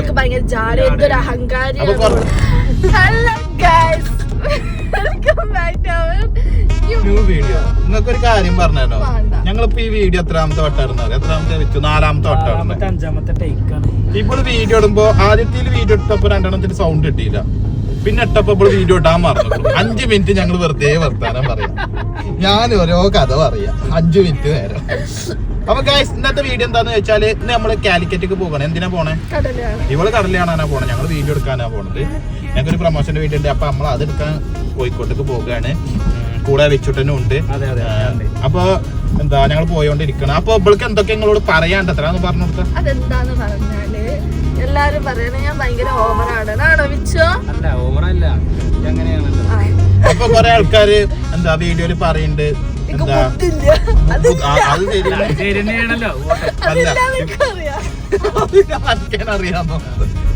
ഓൾക്ക് ഭയങ്കര ജാലി എന്തൊരു അഹങ്കാരിയാണ്. Hello guys welcome back to our video നിങ്ങൾക്ക് ഒരു കാര്യം പറഞ്ഞോ. ഞങ്ങളിപ്പോ ഈ വീഡിയോ എത്രാമത്തെ വട്ടായിരുന്നു എത്രാമത്തെ വെച്ചു? നാലാമത്തെ വട്ടായിരുന്നു നാലാമത്തെ അഞ്ചാമത്തെ ടേക്കാണ് ഇപ്പോൾ വീഡിയോ ഇടുമ്പോ ആദ്യത്തിൽ വീഡിയോ ഇട്ടപ്പോ രണ്ടെണ്ണത്തിന് സൗണ്ട് കിട്ടിയില്ല. പിന്നെ ഇട്ടപ്പോ വീഡിയോ ഇടാൻ മറന്നു. അഞ്ചു മിനിറ്റ് ഞങ്ങൾ വെറുതെ വർത്താനം പറയാം. ഞാൻ ഓരോ കഥ പറയാം. അഞ്ചു മിനിറ്റ് നേരം. അപ്പൊ ഗൈസ് ഇന്നത്തെ വീഡിയോ എന്താന്ന് വെച്ചാൽ ഇന്ന് നമ്മൾ കാലിക്കറ്റക്ക് പോകണം എന്തിനാ പോണേ? കടലാണ് ഇവൾ കടൽ കാണാനാ പോണേ? ഞങ്ങൾ വീഡിയോ എടുക്കാനാ പോണത്. ഞങ്ങൾക്ക് ഒരു പ്രൊമോഷന്റെ വീഡിയോ ഉണ്ട് അപ്പൊ നമ്മൾ അത് എടുക്കാൻ കോഴിക്കോട്ടേക്ക് പോവുകയാണ് കൂടെ വെച്ചുട്ടനും ഉണ്ട്. അപ്പൊ എന്താ ഞങ്ങൾ പോയോണ്ടിരിക്കണം. അപ്പൊ ഇവൾക്ക് എന്തൊക്കെ നിങ്ങളോട് പറയാണ്ട് എത്ര പറഞ്ഞു കൊടുത്ത. എല്ലാരും പറയണ ഞാൻ ഭയങ്കര ഓവറാണ്. ആണോ വിച്ചോ? അല്ല ഓവറല്ല. അങ്ങനെയാണല്ലോ അപ്പൊ കൊറേ ആൾക്കാര് എന്താ വീഡിയോയിൽ പറയുന്നുണ്ട് അറിയാമോ?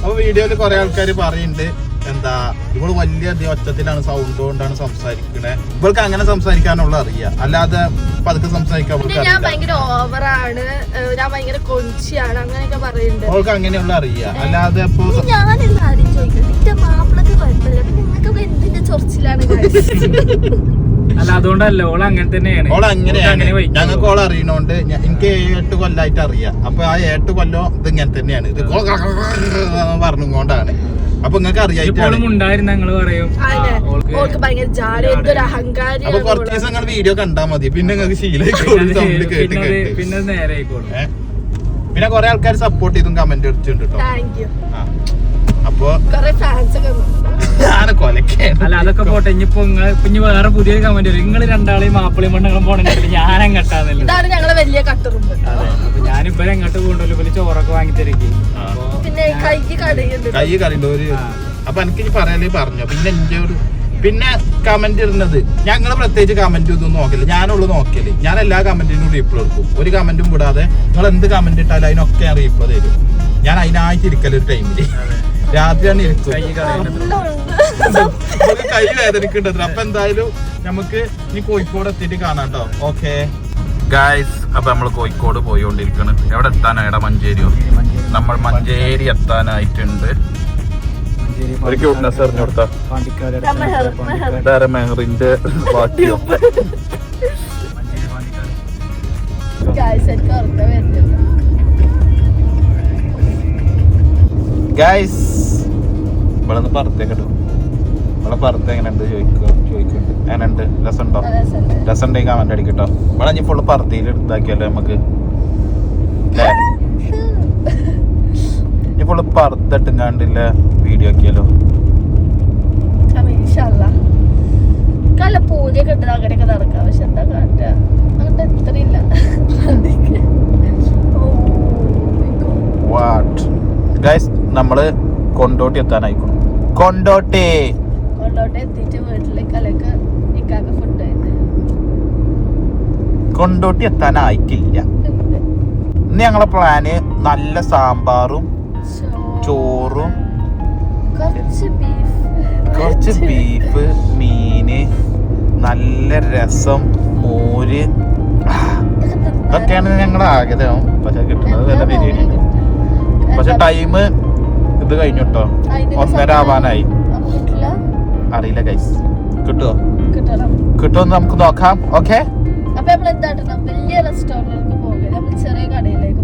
അപ്പൊ വീഡിയോയിൽ കൊറേ ആൾക്കാര് പറയുന്നുണ്ട് എന്താ ഇവൾ വലിയ അധികം ഒച്ചത്തിലാണ് സൗണ്ട് കൊണ്ടാണ് സംസാരിക്കണേ ഇവൾക്ക് അങ്ങനെ സംസാരിക്കാനുള്ള അറിയാം അല്ലാതെ പതുക്കെ സംസാരിക്കാൻ അവൾക്ക് ഞാൻ ഭയങ്കര ഓവറാണ് ഞാൻ ഭയങ്കര കൊഞ്ചിയാണ് അങ്ങനെയൊക്കെ പറയുന്നുണ്ട് അവൾക്ക് അങ്ങനെയുള്ള അറിയാം അല്ലാതെ ഇപ്പൊ സ- ഞാനെന്താ ആദ്യം ചോദിക്കട്ടെ എന്റെ മാപ്പിളക്ക് കുഴപ്പമില്ല പിന്നെ നിങ്ങൾക്കൊക്കെ എന്തിന്റെ ചൊറിച്ചിലാണ് guys? അല്ല അതുകൊണ്ടല്ല ഓൾ അങ്ങനെ തന്നെയാണ് ഓൾ അങ്ങനെയാണ്. ഞങ്ങൾക്ക് ഓൾ അറിയണോണ്ട് എനിക്ക് ഏട്ട് കൊല്ലായിട്ട് അറിയാം അപ്പൊ ആ ഏട്ട് കൊല്ലം ഇത് ഇങ്ങനെ തന്നെയാണ് ഇത് പറഞ്ഞുകൊണ്ടാണ് അപ്പൊ നിങ്ങൾക്ക് അറിയാം കുറച്ച് ദിവസം നിങ്ങൾ വീഡിയോ കണ്ടാ മതി. പിന്നെ നിങ്ങൾക്ക് ശീലമായിക്കോളും പിന്നെ സൗണ്ട് കേട്ട് പിന്നെ കേട്ട്. പിന്നെ നേരെ പിന്നെ കൊറേ ആൾക്കാർ സപ്പോർട്ട് ചെയ്തും കമന്റ് അടിച്ചിട്ടുണ്ട് കേട്ടോ. അപ്പൊ അതൊക്കെ പോട്ടെ. ഇനിയിപ്പോ വേറെ പുതിയ കമന്റ് വരും. നിങ്ങൾ രണ്ടാളെയും മാപ്പിളയും പോണെങ്കിൽ ഞാൻ അങ്ങട്ടാന്നല്ലോ ഇതാണ് ഞങ്ങളെ വലിയ കട്ടുറുമ്പ്. അതെ. അപ്പൊ ഞാനിപ്പോ എങ്ങോട്ട് പോകണ്ടല്ലോ വലിയ ചോറൊക്കെ വാങ്ങി തിരക്കി അപ്പൊ പിന്നെ കടയുണ്ട് കൈ കറിയുണ്ട് ഒരു. അപ്പൊ എനിക്ക് ഇനി പറയാനേ പറഞ്ഞോ. പിന്നെ എന്റെ ഒരു പിന്നെ കമന്റ് ഇടുന്നത്. ഞങ്ങൾ പ്രത്യേകിച്ച് കമന്റ് ഒന്നും നോക്കില്ല. ഞാനുള്ളു നോക്കിയത് ഞാൻ എല്ലാ കമന്റിനും റീപ്ലൈ കൊടുക്കും. ഒരു കമന്റും വിടാതെ നിങ്ങൾ എന്ത് കമന്റ് ഇട്ടാലും അതിനൊക്കെ ഞാൻ റീപ്ലൈ തരും. ഞാൻ അതിനായിട്ട് ഇരിക്കൽ ഒരു ടൈമിൽ രാത്രിയാണ് ഇരിക്കും. കൈ കളയുന്നത് നമുക്ക് കൈ വേദനിക്കേണ്ടത് അപ്പൊ എന്തായാലും നമുക്ക് ഇനി കോഴിക്കോട് എത്തിയിട്ട് കാണാം കേട്ടോ ഓക്കെ ഗായ്സ് അപ്പൊ നമ്മൾ കോഴിക്കോട് പോയിക്കൊണ്ടിരിക്കണം എവിടെ എത്താനാ എടാ മഞ്ചേരിയോ? നമ്മൾ മഞ്ചേരി എത്താനായിട്ടുണ്ട്. മെഹറിന്റെ ബാക്കിയോ. ഗായ്സ് ഇവിടെ നിന്ന് പറത്തേക്കട്ടോ ഇവിടെ പറത്ത് എങ്ങനെയുണ്ട് ചോദിക്കോ? ചോദിക്കും എങ്ങനെയുണ്ട്? രസമുണ്ടോ. രസമുണ്ടെങ്കിൽ കമന്റ് അടിക്കട്ടോ. ഇവിടെ ഫുൾ ഫുള്ള് പറത്തിയിൽ എടുത്താക്കിയാലോ നമുക്ക് ഇനി ഫുൾ ഫുള്ള് കണ്ടില്ല വീഡിയോ ആക്കിയാലോ? അപ്പൊ ഇൻഷാല്ലാ. കല്ല പൂജയൊക്കെ ഉണ്ട് അങ്ങനെയൊക്കെ നടക്കാം. പക്ഷെ എന്താ കാട്ടുക അങ്ങോട്ട് എത്രയില്ല oh, my God. What guys നമ്മൾ കൊണ്ടോട്ടി എത്താനായിക്കണം. കൊണ്ടോട്ടി! കൊണ്ടോട്ടെ എത്തിയിട്ട് വീട്ടിലേക്ക് അലക്ക് നിക്കാക്ക് ഫുഡ് കൊണ്ടോട്ടി എത്താനായിട്ടില്ല. ഇന്ന് ഞങ്ങളെ പ്ലാന് നല്ല സാമ്പാറും ചോറും കുറച്ച് ബീഫ് മീന് നല്ല രസം മോര്. ഇതൊക്കെയാണ് ഞങ്ങളുടെ ആഗ്രഹം. പക്ഷെ കിട്ടുന്നത് നല്ല ബിരിയാണി പക്ഷെ ടൈം ഇത് കഴിഞ്ഞു കേട്ടോ ഒന്നര ആവാനായി. അറിയില്ല ഗൈസ് കിട്ടുമോ കിട്ടുമെന്ന് നമുക്ക് നോക്കാം. ഓക്കെ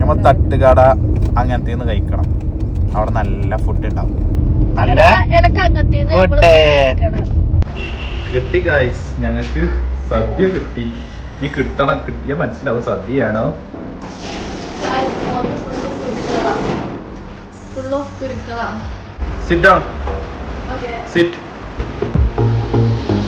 നമ്മൾ തട്ടുകട അങ്ങനത്തെ കഴിക്കണം. അവിടെ നല്ല ഫുഡ് ഉണ്ടാവും. നല്ല കിട്ടി ഗൈസ് ഞങ്ങൾക്ക് സദ്യ കിട്ടി. ഈ കിട്ടണം കിട്ടിയ മനസ്സിലാവും സദ്യയാണോ. Sit down. സിറ്റ്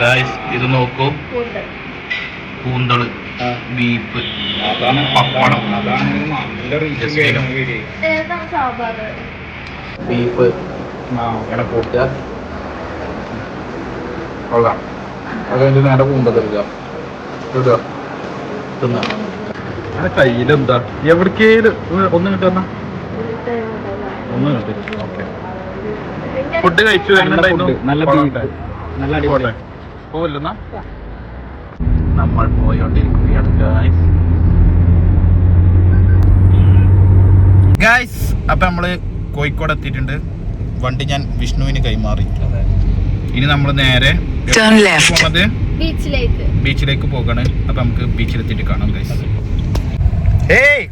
ഗായ്സ് ഇത് നോക്കൂ. കൂന്തൾ ബീഫ് പപ്പടം. ബീഫ്. ഇങ്ങനെ കൂട്ടുക. കൊള്ളാം. അത് കഴിഞ്ഞ് നേരെ പൂമ്പതെടുക്കുക ഇടുക. തിന്നാം. കയ്യിലെന്താ? എവിടേക്കേലും ഒന്ന് കിട്ടുന്ന ഒന്ന് കിട്ടി ഓക്കെ. ഫുഡ് കഴിച്ചു നല്ല നല്ല അടിപൊളി. പോവില്ലെന്ന? നമ്മൾ പോയോണ്ടിരിക്കുകയാണ് ഗായ്സ് ഗായ്സ് അപ്പൊ നമ്മൾ കോഴിക്കോട് എത്തിയിട്ടുണ്ട്. വണ്ടി ഞാൻ വിഷ്ണുവിന് കൈമാറി. ഇനി നമ്മൾ നേരെ പോകുന്നത് left. ബീച്ചിലേക്ക്. ബീച്ചിലേക്ക് പോകാണ്. അപ്പൊ നമുക്ക് ബീച്ചിലെത്തിയിട്ട് കാണാം ഗൈസ് ഏയ്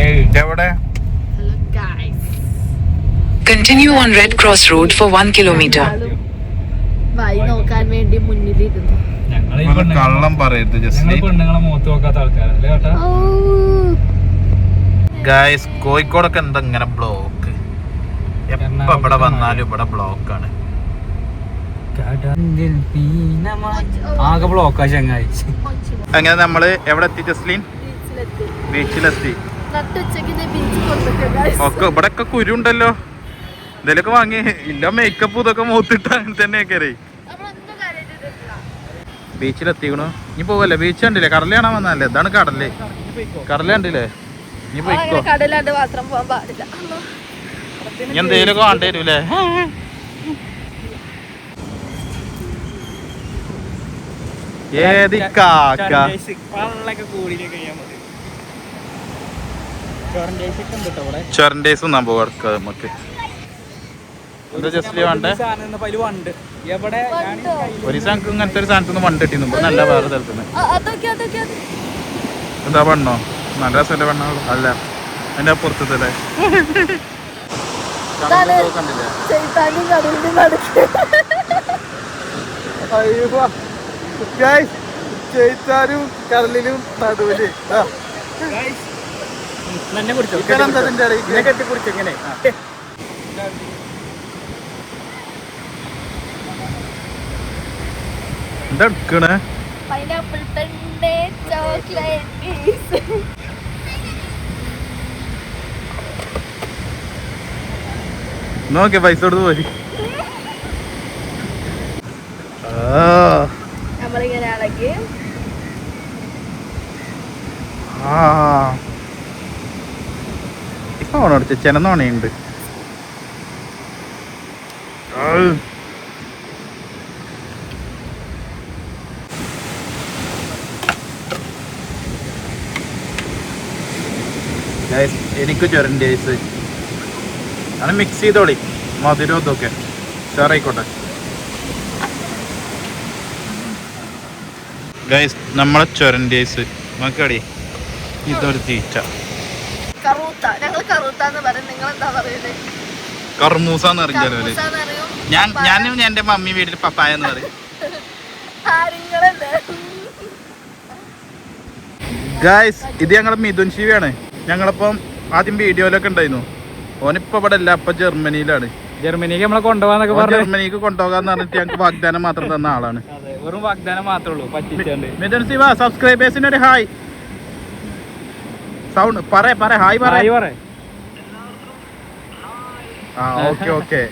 ഏയ് ഇതെവിടെ? Hello guys Continue on Red Cross Road for 1 kilometer. വഴി നോക്കാൻ വേണ്ടി മുന്നിലിരുന്നു കള്ളം പറയരുത് ജസ്റ്റ് പെണ്ണുങ്ങളെ മുഖത്ത് നോക്കാത്ത ആൾക്കാരല്ലേ കേട്ടാ ഓ ഗായ്സ് കോഴിക്കോടൊക്കെ എന്താ ഇങ്ങനെ ബ്ലോക്ക് എപ്പോ ഇവിടെ വന്നാലും ഇവിടെ ബ്ലോക്ക് ആണ്. ആകെ ബ്ലോക്കാ ചങ്ങായി അങ്ങനെ നമ്മൾ എവിടെ എത്തി ജസ്ലീൻ? ബീച്ചിലെത്തി. ഒക്കെ ഇവിടെ ഒക്കെ കുരുണ്ടല്ലോ ഇതിലൊക്കെ വാങ്ങി. ഇല്ല മേക്കപ്പ് ഇതൊക്കെ മൂത്തിട്ട് അങ്ങനെ തന്നെയൊക്കെ കാര്യമായിട്ടില്ല ബീച്ചിലെത്തിക്കണു. ഇനി പോവല്ലേ? ബീച്ച് കണ്ടില്ലേ? കടൽ കാണാൻ വന്നല്ലേ ഇതാണ് കടൽ. കടൽ കണ്ടില്ലേ? ഇനി പോയിക്കോ. കടലാണ്ട് മാത്രം പോകാൻ പാടില്ല. ഇനി എന്തേലൊക്കെ വേണ്ടി വരൂലേ? ഏത് കാക്ക? ചൊരണ്ടേസ് ഒന്നാ പോവാ നമുക്ക്. എന്താ വേണ്ടേ? എവിടെ? ഒരു ദിവസം ഞങ്ങൾക്ക് ഇങ്ങനത്തെ ഒരു സാധനത്തുനിന്ന് വണ്ടി കിട്ടിയിരുന്നു നല്ല വേറെ സ്ഥലത്തുനിന്ന്. എന്താ പെണ്ണോ നല്ല രസമല്ലേ പെണ്ണോ അല്ല? അതിന്റെ അപ്പുറത്തല്ലേ ചെയ്താരും കടലിലും നടുവിൽ. കുടിച്ചോ? ഇവനെന്താ എന്താ എടുക്കണേ പൈനാപ്പിൾ പെണ്ണെ ചോക്ലേറ്റ് പീസ് കൊടുത്ത് പോയി. നമ്മളിങ്ങനെ ആണെങ്കിൽ ഇപ്പൊ ഓണടിച്ച ചെനന്നോണയുണ്ട് എനിക്ക് ചുരന്റെ ഡേസ് അത് മിക്സ് ചെയ്തോളി. മധുരവും ഇതൊക്കെ. ഉഷാറായിക്കോട്ടെ. ഗൈസ് നമ്മളെ ചുരന്റെ ഡേസ് നോക്കടി ഇതൊരു തീറ്റ. കറൂത്ത. എന്ന് അറിഞ്ഞാലോ ഞാൻ ഞാനും എന്റെ മമ്മി വീട്ടിൽ പപ്പായ എന്ന് പറയും. ഗായ്സ് ഇത് ഞങ്ങളുടെ മിഥുൻ ശിവയാണ്. ഞങ്ങളിപ്പം ആദ്യം വീഡിയോയിലൊക്കെ ഉണ്ടായിരുന്നു. ഓനിപ്പോ ഇവിടെ അല്ല അപ്പൊ ജർമ്മനിയിലാണ്. ജർമ്മനിക്ക് നമ്മളെ കൊണ്ടുപോകാന്നൊക്കെ പറഞ്ഞു ജർമ്മനിക്ക് കൊണ്ടുപോകാന്ന് പറഞ്ഞിട്ട് ഞങ്ങൾക്ക് വാഗ്ദാനം മാത്രം തന്ന ആളാണ്. അതെ വെറും വാഗ്ദാനം മാത്രമേ ഉള്ളൂ പറ്റിച്ചുണ്ട്. മിഥുൻ ശിവ സബ്സ്ക്രൈബേഴ്സിന് ഒരു ഹായ്. സൗണ്ട് പറ പറ ഹായ് പറ. ഹായ് പറ. ആ ഓക്കെ ഓക്കെ.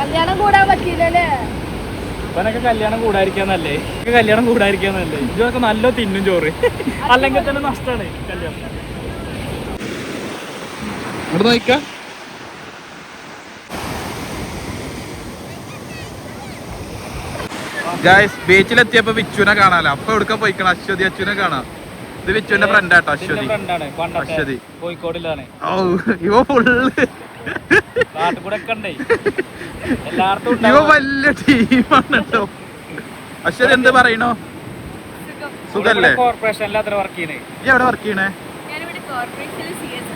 കല്യാണം കൂടാൻ പറ്റിയില്ലല്ലേ ഇവനൊക്കെ കല്യാണം കൂടാതിരിക്കാന്നല്ലേ? എനിക്ക് കല്യാണം കൂടാതിരിക്കാന്നല്ലേ? ഇതൊക്കെ നല്ല തിന്നും ചോറ്. അല്ലെങ്കിൽ തന്നെ നഷ്ടമാണ് കല്യാണം. ഇവിടെ നോക്ക ഗായ്സ് ബീച്ചിലെത്തിയപ്പോ വിച്ചുനെ കാണാലോ. അപ്പൊ എവിടെ പോയിക്കണം? അശ്വതി അച്ഛനെ കാണാ. ഇത് വിച്ചുവിന്റെ ഫ്രണ്ട് ആട്ടോ അശ്വതി. അശ്വതി. കോഴിക്കോടിലാണ്. ഓ ഇവ ഫുള്ള് ഇവ വലിയ ടീമാണ് കേട്ടോ അശ്വതി എന്ത് പറയണോ? സുഖല്ലേ? കോർപ്പറേഷനിൽ അത്ര വർക്ക് ചെയ്യണേ? ഇവിടെ എവിടെ വർക്ക് ചെയ്യണേ? കോർപ്പറേഷനിൽ സി എസ്.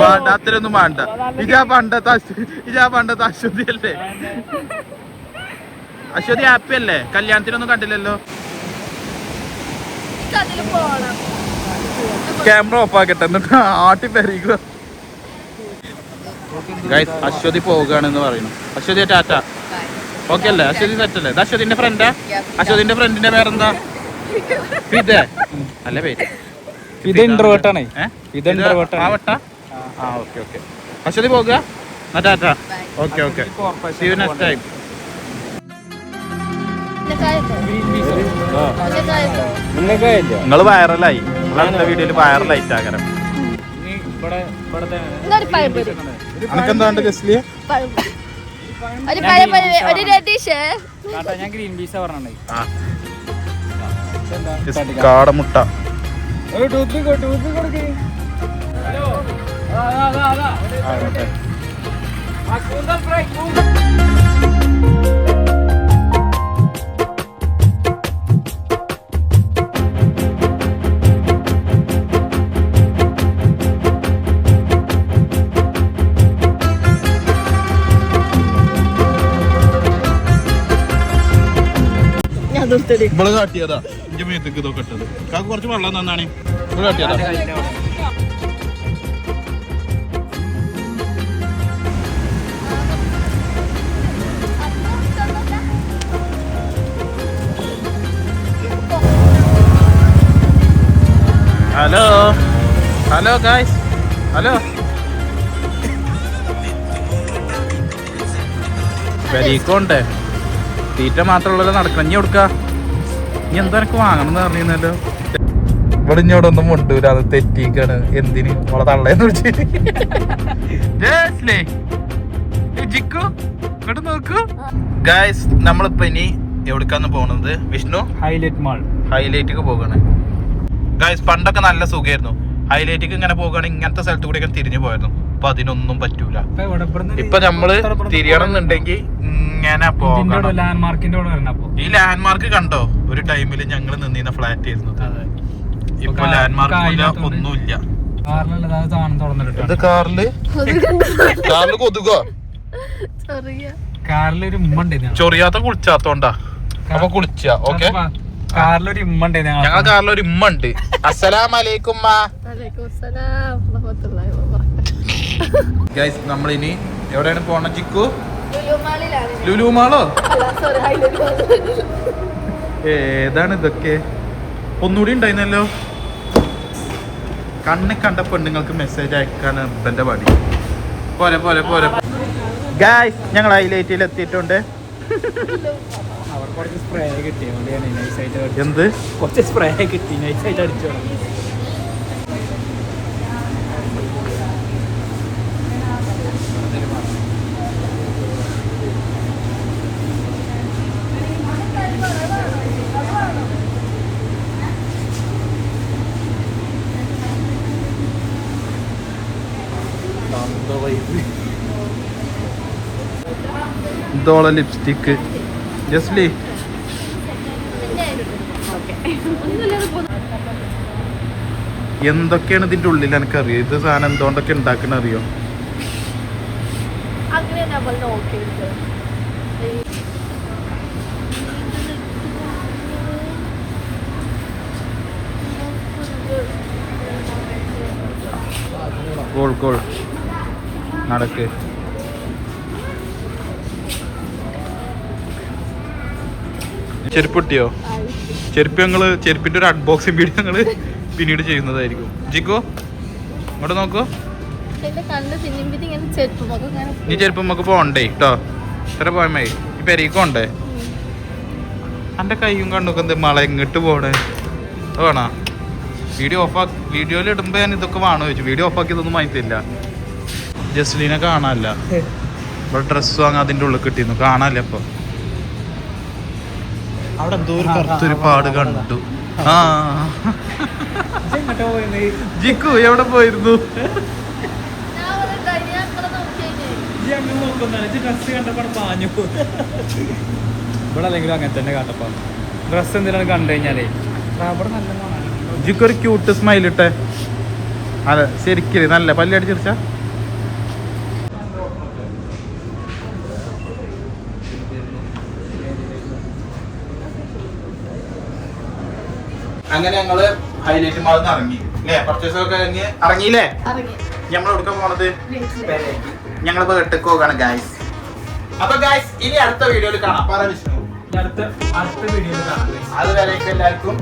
വേണ്ട അത്രയൊന്നും വേണ്ട. ഇജാ പണ്ടത്തെ അശ്വതി ഇജാ പണ്ടത്തെ അശ്വതി അല്ലേ? അശ്വതി ഹാപ്പി അല്ലേ? കല്യാണത്തിനൊന്നും കണ്ടില്ലല്ലോ. ക്യാമറ ഓഫ് ആക്കട്ടെ എന്നിട്ട് ആട്ടി പെരുക അശ്വതി പോവുകയാണെന്ന് പറയുന്നു. അശ്വതി ടാറ്റ. ഓക്കെ അല്ലേ? അശ്വതി സെറ്റ് അല്ലേ? അശ്വതിന്റെ ഫ്രണ്ടാ അശ്വതിന്റെ ഫ്രണ്ടിന്റെ പേരെന്താ? ഇതേ അല്ല പേര് ഇത്? ഇത്. ആ വട്ട ആ ഓക്കെ ഓക്കെ. അശ്വതി പോകുക Tata. Okay okay. See you next time നിങ്ങൾ വൈറലായി നിങ്ങളുടെ വീഡിയോയിൽ വൈറലായിട്ട് ആകരം അനക്കെന്താണ്ട് ഗസ്ലിയ കാടമുട്ട ഒരു ടൂത്ത് ടൂത്ത് കൊടുക്ക്. ഞാൻ നിർത്തടി ഇവൾ കാട്ടിയതാ. ഇഞ്ചി മേത്തേക്ക് ഇതൊക്കെ ഇട്ടത്. കാക്ക് കുറച്ച് വെള്ളം തന്നാണ്. ഹലോ. Hello guys hello. പെരീക്കോണ്ടേ തീറ്റ മാത്രമുള്ളല്ലോ നടക്കണം. ഇനി കൊടുക്കാം എന്താ എനിക്ക് വാങ്ങണം എന്ന് പറഞ്ഞിരുന്നല്ലോ. ഇവിടെ ഇഞ്ഞോടെ ഒന്നും മുണ്ടൂല അത് തെറ്റിക്കാണ്. എന്തിന്? മോളെ തള്ളേന്ന് വിളിച്ചു. ഗായ്സ് നമ്മളിപ്പോ ഇനി എവിടേക്കാന്ന് പോണത്? വിഷ്ണു? ഹൈലൈറ്റ് മാൾ ഹൈലൈറ്റിക്ക് പോകണേ. ഗായ്സ് പണ്ടൊക്കെ നല്ല സുഖമായിരുന്നു ഹൈലൈറ്റിക്ക് ഇങ്ങനെ പോകുകയാണെങ്കിൽ ഇങ്ങനത്തെ സ്ഥലത്ത് കൂടി ഒക്കെ തിരിഞ്ഞു പോയിരുന്നു അപ്പൊ അതിനൊന്നും പറ്റൂല. ഇപ്പൊ നമ്മൾ തിരിയണം എന്നുണ്ടെങ്കിൽ ഇങ്ങനെ പോകണം. ലാൻഡ്മാർക്കിന്റെ കൂടെ വരണം അപ്പൊ. ഈ ലാൻഡ്മാർക്ക് കണ്ടോ? ഒരു ടൈമിൽ ഞങ്ങൾ നിന്നിരുന്ന ഫ്ലാറ്റ് ആയിരുന്നു ഇപ്പൊ ലാൻഡ്മാർക്ക് ഒന്നുമില്ല. ഇത് കാറിൽ? കാറിൽ കൊതുകോ? ചെറിയ. കാറിലൊരു ഉമ്മ ചൊറിയാത്ത കുളിച്ചാത്തോണ്ടാ. അപ്പൊ കുളിച്ച ഓക്കെ. കാറിലൊരു ഉമ്മ ഉണ്ടായിരുന്നു ഞങ്ങൾ കാറിൽ ഒരു ഉമ്മ ഉണ്ട്. അസ്സലാം വലൈക്കും സലാം റഹ്മത്തുള്ളാഹി വബറകാതുഹു. ഗൈസ് നമ്മൾ ഇനി എവിടെയാണ് പോണ ചിക്കു ലുലുമാളോ? ഏതാണ് ഇതൊക്കെ? ഒന്നുകൂടി ഉണ്ടായിരുന്നല്ലോ. കണ്ണി കണ്ട പെണ്ണുങ്ങൾക്ക് മെസ്സേജ് അയക്കാൻ ഇവന്റെ പടി. പോരെ പോരെ പോരെ. ഗായ്സ് ഞങ്ങൾ ഹൈലൈറ്റിൽ എത്തിയിട്ടുണ്ട്. അവിടെ കുറച്ച് സ്പ്രേ കിട്ടി. അതുകൊണ്ട് ഞാൻ നൈസായിട്ട് അടിച്ചു. എന്ത്? കുറച്ച് സ്പ്രേ കിട്ടി. നൈസായിട്ട് അടിച്ചു ഇതോളെ ലിപ്സ്റ്റിക്ക് ജസ്ലി. എന്തൊക്കെയാണ് ഇതിന്റെ ഉള്ളിൽ എനിക്കറിയോ? ഇത് സാധനം എന്തുകൊണ്ടൊക്കെ ഉണ്ടാക്കണ അറിയോ? കോൾ നടക്ക്. ചെരുപ്പ് കിട്ടിയോ ചെരുപ്പ് ഞങ്ങൾ ചെരുപ്പിന്റെ ഒരു അൺബോക്സിംഗ് വീഡിയോ ഞങ്ങൾ പിന്നീട് ചെയ്യുന്നതായിരിക്കും. ജിക്കോ ഇങ്ങോട്ട് നോക്കോ. നീ ചെരുപ്പ് നമുക്ക് പോണ്ടേ കേട്ടോ ഇത്ര പോയമായി ഈ പെരീക്കോണ്ടേ എന്റെ കൈയും കണ്ണൊക്കെ എന്ത് മള എങ്ങോട്ട് പോണേ? വേണോ? വീഡിയോ ഓഫ് ആക്കി വീഡിയോയിൽ ഇടുമ്പോ ഞാൻ ഇതൊക്കെ വേണോ ചോദിച്ചു. വീഡിയോ ഓഫാക്കി ഇതൊന്നും വാങ്ങിത്തില്ല ജസ്ലീനെ കാണാനല്ല. ഇവിടെ ഡ്രസ്സ് വാങ്ങാൻ അതിന്റെ ഉള്ളിൽ കിട്ടിയിരുന്നു. കാണാനല്ല ഇപ്പൊ. അവിടെ എന്തോ ഒരു കറുത്തൊരു പാട് കണ്ടു. ആ. ജിക്കു എവിടെ പോയിരുന്നു? ഇവിടെ അല്ലെങ്കിലും അങ്ങനെ തന്നെ കണ്ടപ്പോ. ഡ്രസ് എന്തിനാണ് കണ്ടു കഴിഞ്ഞാലേ ഒരു ക്യൂട്ട് സ്മൈൽ ഇട്ടെ. അതെ ശരിക്കും നല്ല പല്ലടി ചിരിച്ച അങ്ങനെ ഞങ്ങൾ ഹൈലൈറ്റ് മാളിൽ നിന്ന് ഇറങ്ങി. അല്ലേ പർച്ചേസ് ഒക്കെ കഴിഞ്ഞ് ഇറങ്ങിയില്ലേ? ഞമ്മൾ ഞങ്ങൾ എടുക്കാൻ പോണത്. ഞങ്ങളിപ്പോ എട്ടക്ക് പോകാണ് ഗായ്സ് അപ്പൊ ഗായ്സ് ഇനി അടുത്ത വീഡിയോയിൽ കാണാം. പറ വിഷ്ണു. അടുത്ത അടുത്ത വീഡിയോയിൽ കാണാം അതുവരേക്കും എല്ലാവർക്കും